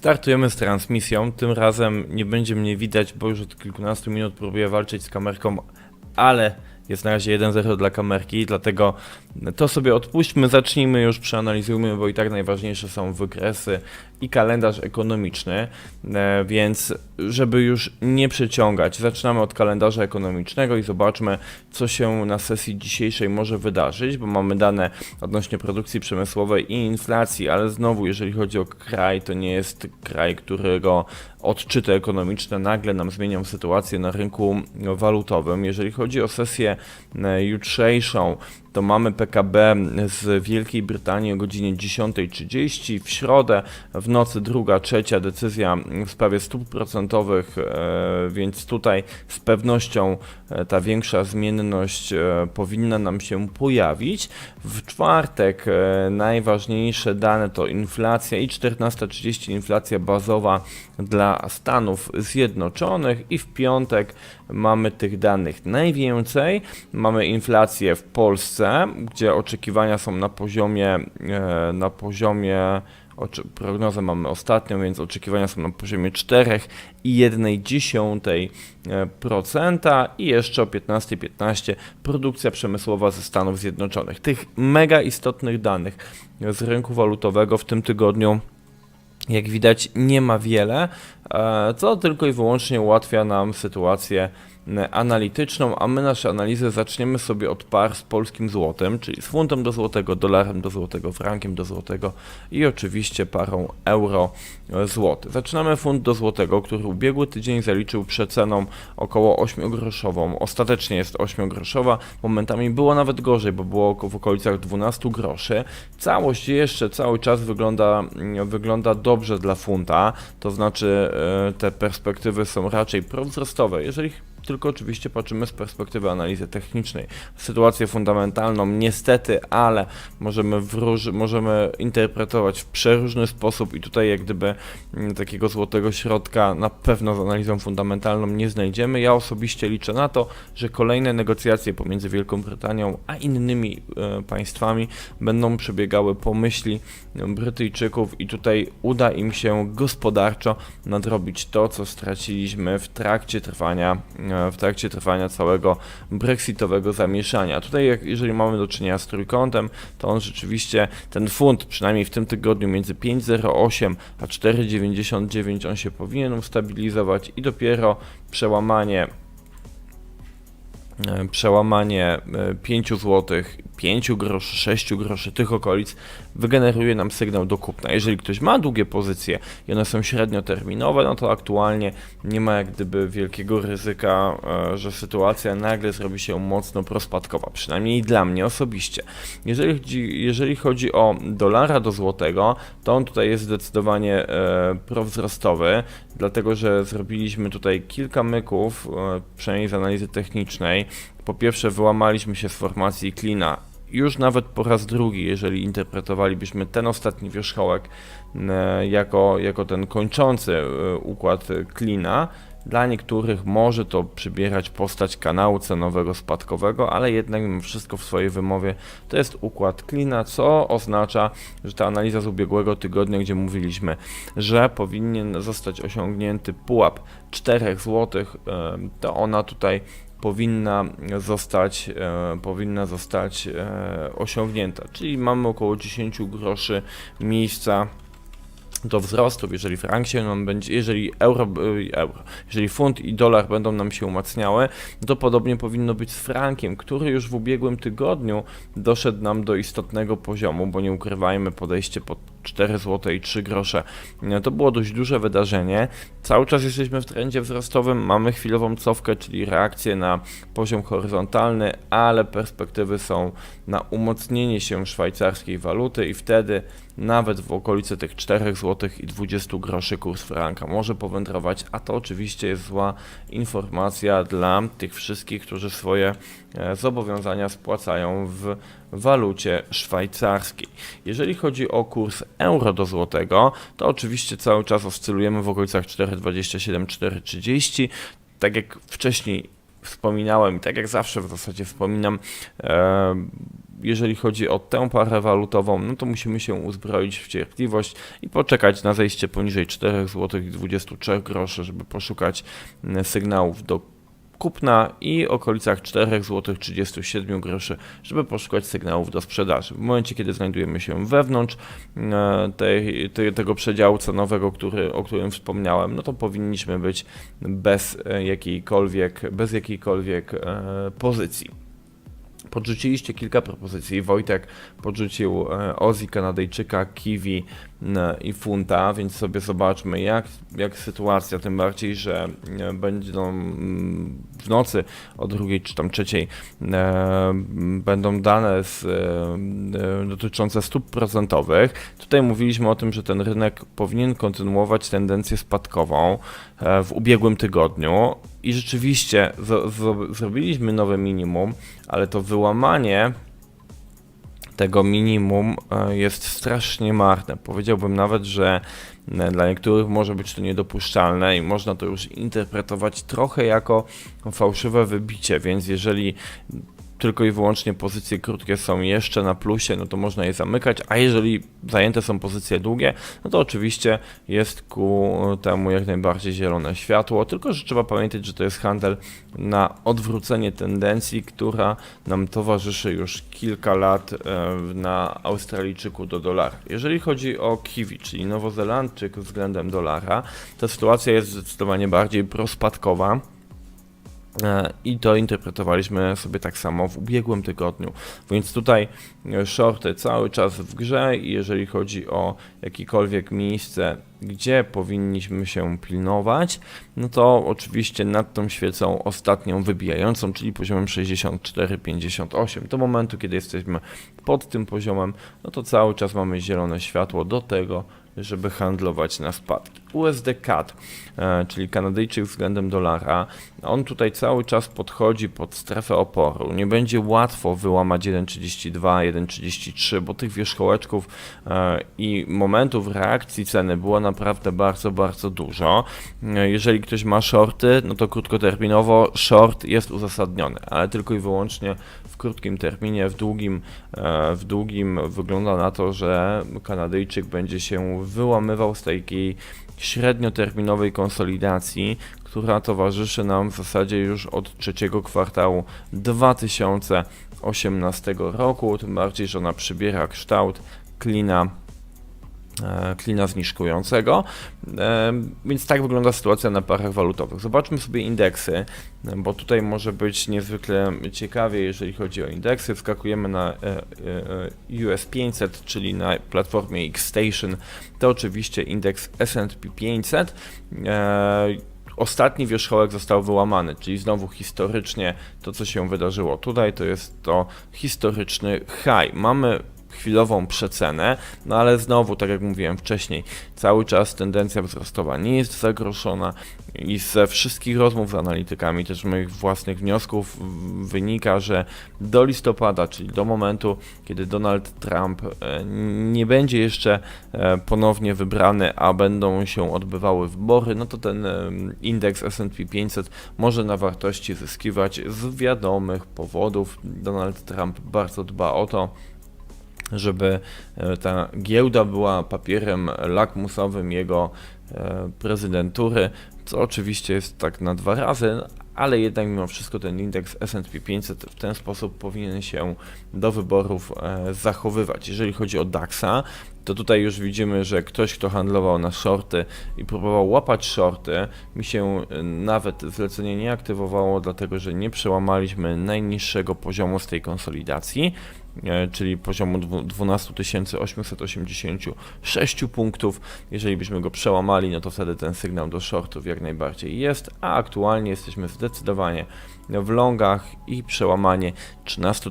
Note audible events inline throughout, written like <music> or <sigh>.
Startujemy z transmisją. Tym razem nie będzie mnie widać, bo już od kilkunastu minut próbuję walczyć z kamerką, ale jest na razie 1-0 dla kamerki, dlatego to sobie odpuśćmy, zacznijmy już, przeanalizujmy, bo i tak najważniejsze są wykresy i kalendarz ekonomiczny, e, więc żeby już nie przeciągać, zaczynamy od kalendarza ekonomicznego i zobaczmy, co się na sesji dzisiejszej może wydarzyć, bo mamy dane odnośnie produkcji przemysłowej i inflacji, ale znowu, jeżeli chodzi o kraj, to nie jest kraj, którego odczyty ekonomiczne nagle nam zmienią sytuację na rynku walutowym. Jeżeli chodzi o sesję e, jutrzejszą, to mamy PKB z Wielkiej Brytanii o godzinie 10.30, w środę w nocy druga, trzecia decyzja w sprawie stóp procentowych, e, więc tutaj z pewnością e, ta większa zmienność e, powinna nam się pojawić. W czwartek najważniejsze dane to inflacja i 14.30 inflacja bazowa dla Stanów Zjednoczonych i w piątek mamy tych danych najwięcej. Mamy inflację w Polsce, gdzie oczekiwania są na poziomie e, na poziomie prognozę mamy ostatnią, więc oczekiwania są na poziomie 4,1% i jeszcze o 15.15 .15 produkcja przemysłowa ze Stanów Zjednoczonych. Tych mega istotnych danych z rynku walutowego w tym tygodniu jak widać nie ma wiele, e, co tylko i wyłącznie ułatwia nam sytuację analityczną, a my nasze analizy zaczniemy sobie od par z polskim złotem, czyli z funtem do złotego, dolarem do złotego, frankiem do złotego i oczywiście parą euro-złoty. Zaczynamy funt do złotego, który ubiegły tydzień zaliczył przeceną około 8 groszową. Ostatecznie jest 8 groszowa, momentami było nawet gorzej, bo było w okolicach 12 groszy. Całość jeszcze cały czas wygląda, wygląda dobrze dla funta, to znaczy e, te perspektywy są raczej prowzrostowe. Jeżeli tylko oczywiście patrzymy z perspektywy analizy technicznej. Sytuację fundamentalną niestety, ale możemy, wróż, możemy interpretować w przeróżny sposób i tutaj jak gdyby mm, takiego złotego środka na pewno z analizą fundamentalną nie znajdziemy. Ja osobiście liczę na to, że kolejne negocjacje pomiędzy Wielką Brytanią a innymi e, państwami będą przebiegały po myśli Brytyjczyków i tutaj uda im się gospodarczo nadrobić to, co straciliśmy w trakcie trwania e, w trakcie trwania całego brexitowego zamieszania. Tutaj, jak, jeżeli mamy do czynienia z trójkątem, to on rzeczywiście, ten funt, przynajmniej w tym tygodniu między 5,08 a 4,99 on się powinien ustabilizować i dopiero przełamanie E, przełamanie 5 zł, 5 groszy, 6 groszy, tych okolic wygeneruje nam sygnał do kupna. Jeżeli ktoś ma długie pozycje i one są średnioterminowe, no to aktualnie nie ma jak gdyby wielkiego ryzyka, e, że sytuacja nagle zrobi się mocno prospadkowa, przynajmniej dla mnie osobiście. Jeżeli chodzi, jeżeli chodzi o dolara do złotego, to on tutaj jest zdecydowanie e, prowzrostowy, dlatego że zrobiliśmy tutaj kilka myków, przynajmniej z analizy technicznej, po pierwsze, wyłamaliśmy się z formacji klina. Już nawet po raz drugi, jeżeli interpretowalibyśmy ten ostatni wierzchołek e, jako, jako ten kończący e, układ klina, dla niektórych może to przybierać postać kanału cenowego spadkowego, ale jednak wszystko w swojej wymowie to jest układ klina, co oznacza, że ta analiza z ubiegłego tygodnia, gdzie mówiliśmy, że powinien zostać osiągnięty pułap 4 zł, e, to ona tutaj powinna zostać, e, powinna zostać e, osiągnięta. Czyli mamy około 10 groszy miejsca do wzrostów, jeżeli frank się nam będzie, jeżeli euro, e, euro, jeżeli funt i dolar będą nam się umacniały, to podobnie powinno być z frankiem, który już w ubiegłym tygodniu doszedł nam do istotnego poziomu, bo nie ukrywajmy, podejście pod 4 zł i 3 grosze. To było dość duże wydarzenie. Cały czas jesteśmy w trendzie wzrostowym, mamy chwilową cofkę, czyli reakcję na poziom horyzontalny, ale perspektywy są na umocnienie się szwajcarskiej waluty i wtedy nawet w okolicy tych 4 zł i 20 groszy kurs franka może powędrować, a to oczywiście jest zła informacja dla tych wszystkich, którzy swoje e, zobowiązania spłacają w walucie szwajcarskiej. Jeżeli chodzi o kurs euro do złotego, to oczywiście cały czas oscylujemy w okolicach 4,27-4,30. Tak jak wcześniej wspominałem i tak jak zawsze w zasadzie wspominam, e, jeżeli chodzi o tę parę walutową, no to musimy się uzbroić w cierpliwość i poczekać na zejście poniżej 4 zł i 23 groszy, żeby poszukać sygnałów do kupna i okolicach 4 zł 37 groszy, żeby poszukać sygnałów do sprzedaży. W momencie, kiedy znajdujemy się wewnątrz e, tej, tego przedziału cenowego, który, o którym wspomniałem, no to powinniśmy być bez jakiejkolwiek, bez jakiejkolwiek e, pozycji. Podrzuciliście kilka propozycji. Wojtek podrzucił e, Ozzy Kanadyjczyka, Kiwi i Funta, więc sobie zobaczmy jak, jak sytuacja, tym bardziej, że e, będą w nocy o drugiej czy tam trzeciej e, będą dane z, dotyczące stóp procentowych. Tutaj mówiliśmy o tym, że ten rynek powinien kontynuować tendencję spadkową w ubiegłym tygodniu i rzeczywiście zrobiliśmy nowe minimum, ale to wyłamanie tego minimum e, jest strasznie marne. Powiedziałbym nawet, że e, dla niektórych może być to niedopuszczalne i można to już interpretować trochę jako fałszywe wybicie, więc jeżeli tylko i wyłącznie pozycje krótkie są jeszcze na plusie, no to można je zamykać, a jeżeli zajęte są pozycje długie, no to oczywiście jest ku temu jak najbardziej zielone światło, tylko że trzeba pamiętać, że to jest handel na odwrócenie tendencji, która nam towarzyszy już kilka lat e, na Australijczyku do dolara. Jeżeli chodzi o kiwi, czyli Nowozelandczyk względem dolara, ta sytuacja jest zdecydowanie bardziej prospadkowa. E, I to interpretowaliśmy sobie tak samo w ubiegłym tygodniu. Więc tutaj e, shorty cały czas w grze i jeżeli chodzi o jakiekolwiek miejsce, gdzie powinniśmy się pilnować, no to oczywiście nad tą świecą ostatnią wybijającą, czyli poziomem 64,58. Do momentu, kiedy jesteśmy pod tym poziomem, no to cały czas mamy zielone światło do tego, żeby handlować na spadki. USD CAD, e, czyli Kanadyjczyk względem dolara, on tutaj cały czas podchodzi pod strefę oporu. Nie będzie łatwo wyłamać 1,32, 1,33, bo tych wierzchołeczków e, i momentów reakcji ceny było naprawdę bardzo, bardzo dużo. E, jeżeli ktoś ma shorty, no to krótkoterminowo short jest uzasadniony, ale tylko i wyłącznie w krótkim terminie, w długim, w długim wygląda na to, że Kanadyjczyk będzie się wyłamywał z takiej średnioterminowej konsolidacji, która towarzyszy nam w zasadzie już od trzeciego kwartału 2018 roku, tym bardziej, że ona przybiera kształt klina klina zniżkującego. E, Więc tak wygląda sytuacja na parach walutowych. Zobaczmy sobie indeksy, bo tutaj może być niezwykle ciekawie, jeżeli chodzi o indeksy. Wskakujemy na e, US 500, czyli na platformie X-Station. To oczywiście indeks S&P 500 ostatni wierzchołek został wyłamany, czyli znowu historycznie to, co się wydarzyło tutaj, to jest to historyczny high. Mamy chwilową przecenę, no ale znowu, tak jak mówiłem wcześniej, cały czas tendencja wzrostowa nie jest zagroszona i ze wszystkich rozmów z analitykami, też moich własnych wniosków wynika, że do listopada, czyli do momentu, kiedy Donald Trump e, nie będzie jeszcze e, ponownie wybrany, a będą się odbywały wybory, no to ten e, indeks S&P 500 może na wartości zyskiwać z wiadomych powodów. Donald Trump bardzo dba o to, żeby e, ta giełda była papierem lakmusowym jego e, prezydentury, co oczywiście jest tak na dwa razy, ale jednak mimo wszystko ten indeks S&P 500 w ten sposób powinien się do wyborów e, zachowywać. Jeżeli chodzi o DAXa, to tutaj już widzimy, że ktoś, kto handlował na shorty i próbował łapać shorty, mi się nawet zlecenie nie aktywowało, dlatego że nie przełamaliśmy najniższego poziomu z tej konsolidacji. E, czyli poziomu 12 886 punktów. Jeżeli byśmy go przełamali, no to wtedy ten sygnał do shortów jak najbardziej jest, a aktualnie jesteśmy zdecydowanie w longach i przełamanie 13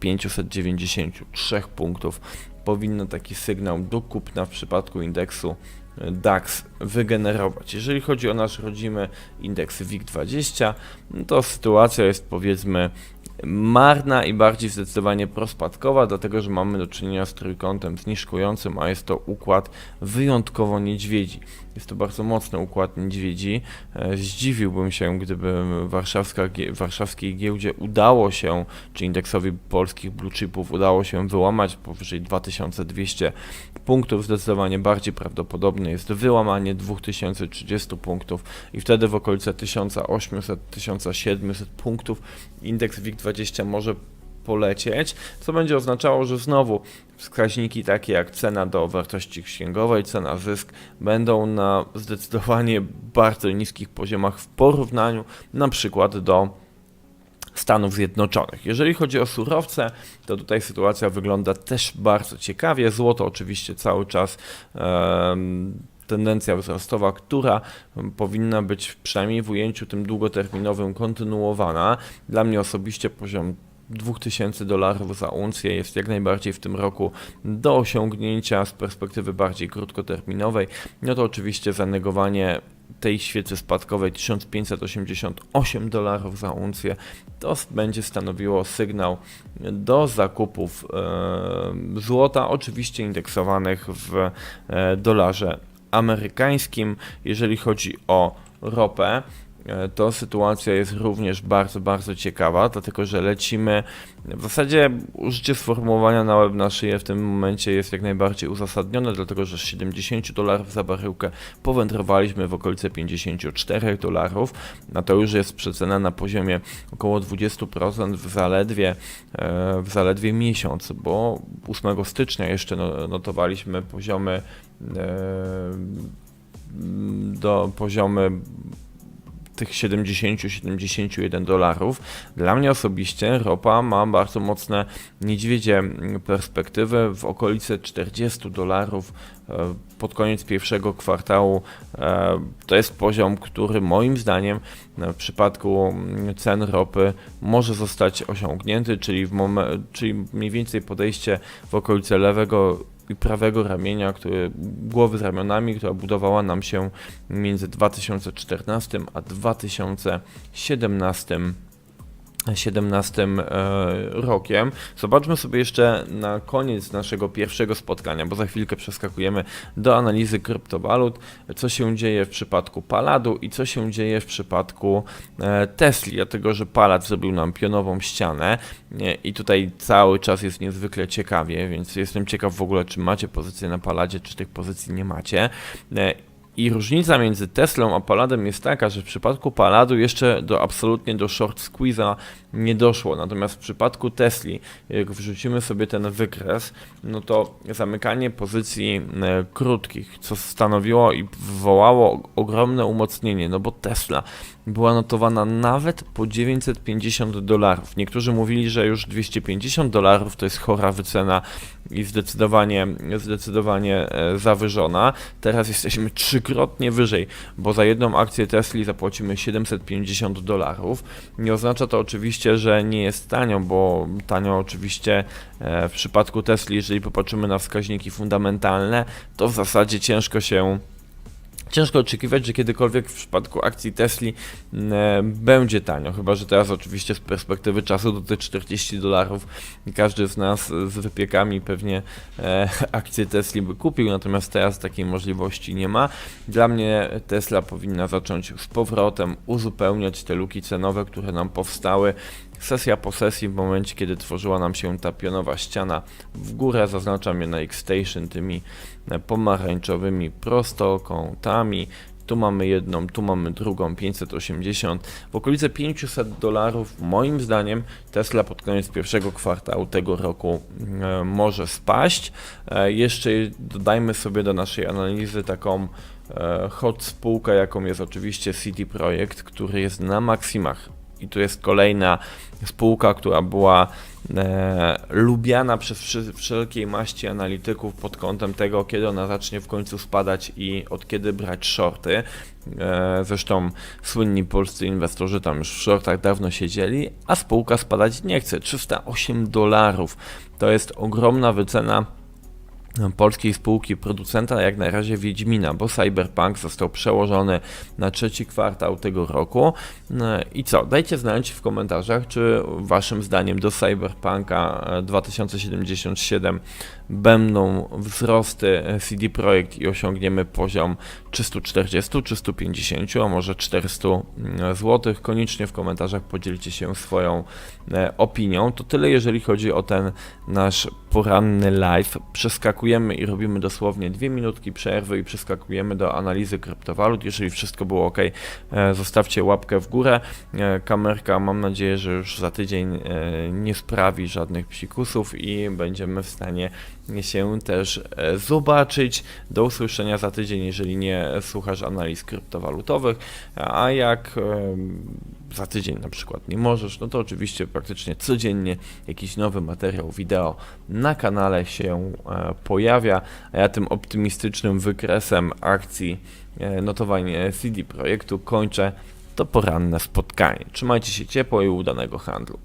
593 punktów powinno taki sygnał do kupna w przypadku indeksu e, DAX wygenerować. Jeżeli chodzi o nasz rodzimy indeks WIG20, no to sytuacja jest powiedzmy marna i bardziej zdecydowanie prospadkowa, dlatego że mamy do czynienia z trójkątem zniżkującym, a jest to układ wyjątkowo niedźwiedzi. Jest to bardzo mocny układ niedźwiedzi. E, Zdziwiłbym się, gdyby warszawskiej giełdzie udało się, czy indeksowi polskich blue chipów udało się wyłamać powyżej 2200 punktów. Zdecydowanie bardziej prawdopodobne jest wyłamanie 2030 punktów i wtedy w okolice 1800-1700 punktów indeks WIG20 może polecieć, co będzie oznaczało, że znowu wskaźniki takie jak cena do wartości księgowej, cena zysk będą na zdecydowanie bardzo niskich poziomach w porównaniu na przykład do Stanów Zjednoczonych. Jeżeli chodzi o surowce, to tutaj sytuacja wygląda też bardzo ciekawie. Złoto oczywiście cały czas em, tendencja wzrostowa, która powinna być przynajmniej w ujęciu tym długoterminowym kontynuowana. Dla mnie osobiście poziom 2000 dolarów za uncję jest jak najbardziej w tym roku do osiągnięcia z perspektywy bardziej krótkoterminowej. No to oczywiście zanegowanie tej świecy spadkowej 1588 dolarów za uncję to będzie stanowiło sygnał do zakupów e, złota, oczywiście indeksowanych w e, dolarze amerykańskim. Jeżeli chodzi o ropę, to sytuacja jest również bardzo, bardzo ciekawa, dlatego że lecimy. W zasadzie użycie sformułowania na łeb na szyję w tym momencie jest jak najbardziej uzasadnione, dlatego że z 70 dolarów za baryłkę powędrowaliśmy w okolice 54 dolarów, a to już jest przecena na poziomie około 20% w zaledwie, e, w zaledwie miesiąc, bo 8 stycznia jeszcze no- notowaliśmy poziomy e, do poziomy tych 70-71 dolarów. Dla mnie osobiście ropa ma bardzo mocne niedźwiedzie perspektywy w okolice 40 dolarów e, pod koniec pierwszego kwartału. E, To jest poziom, który moim zdaniem e, w przypadku mm, cen ropy może zostać osiągnięty, czyli, w momen- czyli mniej więcej podejście w okolice lewego i prawego ramienia, który, głowy z ramionami, która budowała nam się między 2014 a 2017 17 e, rokiem. Zobaczmy sobie jeszcze na koniec naszego pierwszego spotkania, bo za chwilkę przeskakujemy do analizy kryptowalut, co się dzieje w przypadku Paladu i co się dzieje w przypadku e, Tesli, dlatego że Palad zrobił nam pionową ścianę i tutaj cały czas jest niezwykle ciekawie, więc jestem ciekaw w ogóle, czy macie pozycję na Paladzie, czy tych pozycji nie macie. I różnica między Teslą a Paladem jest taka, że w przypadku Paladu jeszcze do absolutnie do short squeeze'a nie doszło. Natomiast w przypadku Tesli, jak wrzucimy sobie ten wykres, no to zamykanie pozycji e, krótkich, co stanowiło i wywołało ogromne umocnienie, no bo Tesla była notowana nawet po 950 dolarów. Niektórzy mówili, że już 250 dolarów to jest chora wycena i zdecydowanie, zdecydowanie e, zawyżona. Teraz jesteśmy trzykrotnie wyżej, bo za jedną akcję Tesli zapłacimy 750 dolarów. Nie oznacza to oczywiście, że nie jest tanio, bo tanio oczywiście e, w przypadku Tesli, jeżeli popatrzymy na wskaźniki fundamentalne, to w zasadzie ciężko się Ciężko oczekiwać, że kiedykolwiek w przypadku akcji Tesli m, e, będzie tanio, chyba że teraz oczywiście z perspektywy czasu to te 40 dolarów każdy z nas z wypiekami pewnie e, <laughs> akcję Tesli by kupił, natomiast teraz takiej możliwości nie ma. Dla mnie Tesla powinna zacząć z powrotem uzupełniać te luki cenowe, które nam powstały sesja po sesji w momencie, kiedy tworzyła nam się ta pionowa ściana w górę, zaznaczam je na X-Station tymi e, pomarańczowymi prostokątami. Tu mamy jedną, tu mamy drugą, 580. W okolice 500 dolarów, moim zdaniem, Tesla pod koniec pierwszego kwartału tego roku e, może spaść. E, jeszcze dodajmy sobie do naszej analizy taką e, hot spółkę, jaką jest oczywiście City Projekt, który jest na maksimach. I tu jest kolejna spółka, która była e, lubiana przez wszelkiej maści analityków pod kątem tego, kiedy ona zacznie w końcu spadać i od kiedy brać shorty. E, zresztą słynni polscy inwestorzy tam już w shortach dawno siedzieli, a spółka spadać nie chce. 308 dolarów to jest ogromna wycena polskiej spółki producenta jak na razie Wiedźmina, bo Cyberpunk został przełożony na trzeci kwartał tego roku. No I co? Dajcie znać w komentarzach, czy waszym zdaniem do Cyberpunka e, 2077 będą wzrosty CD Projekt i osiągniemy poziom 340, 350, a może 400 zł. Koniecznie w komentarzach podzielcie się swoją e, opinią. To tyle, jeżeli chodzi o ten nasz poranny live. Przeskakujemy i robimy dosłownie dwie minutki przerwy i przeskakujemy do analizy kryptowalut. Jeżeli wszystko było ok, e, zostawcie łapkę w górę. E, Kamerka, mam nadzieję, że już za tydzień e, nie sprawi żadnych psikusów i będziemy w stanie się też zobaczyć. Do usłyszenia za tydzień, jeżeli nie słuchasz analiz kryptowalutowych, a jak za tydzień na przykład nie możesz, no to oczywiście praktycznie codziennie jakiś nowy materiał wideo na kanale się e, pojawia, a ja tym optymistycznym wykresem akcji e, notowań CD Projektu kończę to poranne spotkanie. Trzymajcie się ciepło i udanego handlu.